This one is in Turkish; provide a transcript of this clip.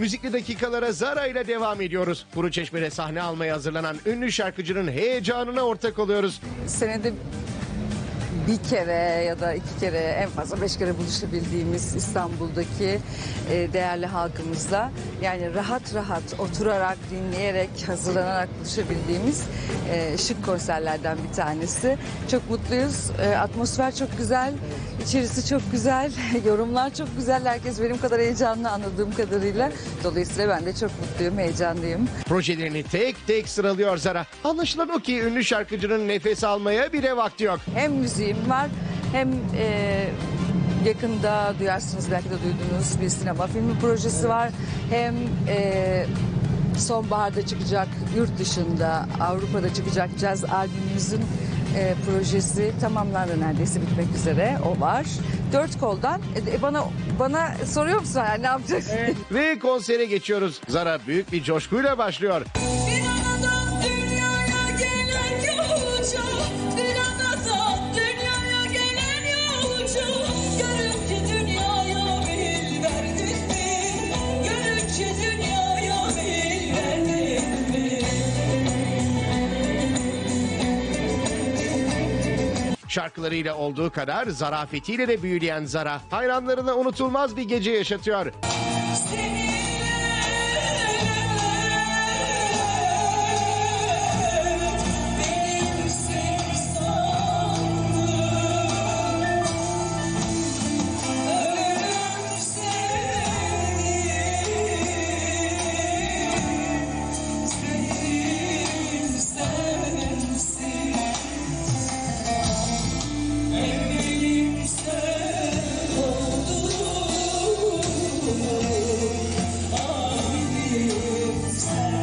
Müzikli dakikalara Zara ile devam ediyoruz. Kuru Çeşme'de sahne almaya hazırlanan ünlü şarkıcının heyecanına ortak oluyoruz. senede bir kere ya da iki kere en fazla beş kere buluşabildiğimiz İstanbul'daki e, değerli halkımızla yani rahat rahat oturarak dinleyerek hazırlanarak buluşabildiğimiz e, şık konserlerden bir tanesi. Çok mutluyuz. E, atmosfer çok güzel. İçerisi çok güzel. Yorumlar çok güzel. Herkes benim kadar heyecanlı anladığım kadarıyla. Dolayısıyla ben de çok mutluyum, heyecanlıyım. Projelerini tek tek sıralıyor Zara. Anlaşılan o ki ünlü şarkıcının nefes almaya bile vakti yok. Hem müziğim var hem e, yakında duyarsınız belki de duydunuz bir sinema filmi projesi var. Hem e, sonbaharda çıkacak yurt dışında Avrupa'da çıkacak caz albümümüzün e, projesi tamamlandı neredeyse bitmek üzere o var. Dört koldan e, bana bana soruyor musun yani ne yapacaksın? Ve konsere geçiyoruz. Zara büyük bir coşkuyla başlıyor. Bir anadan dünyaya gelen yolcu Şarkılarıyla olduğu kadar zarafetiyle de büyüleyen Zara hayranlarına unutulmaz bir gece yaşatıyor. Seni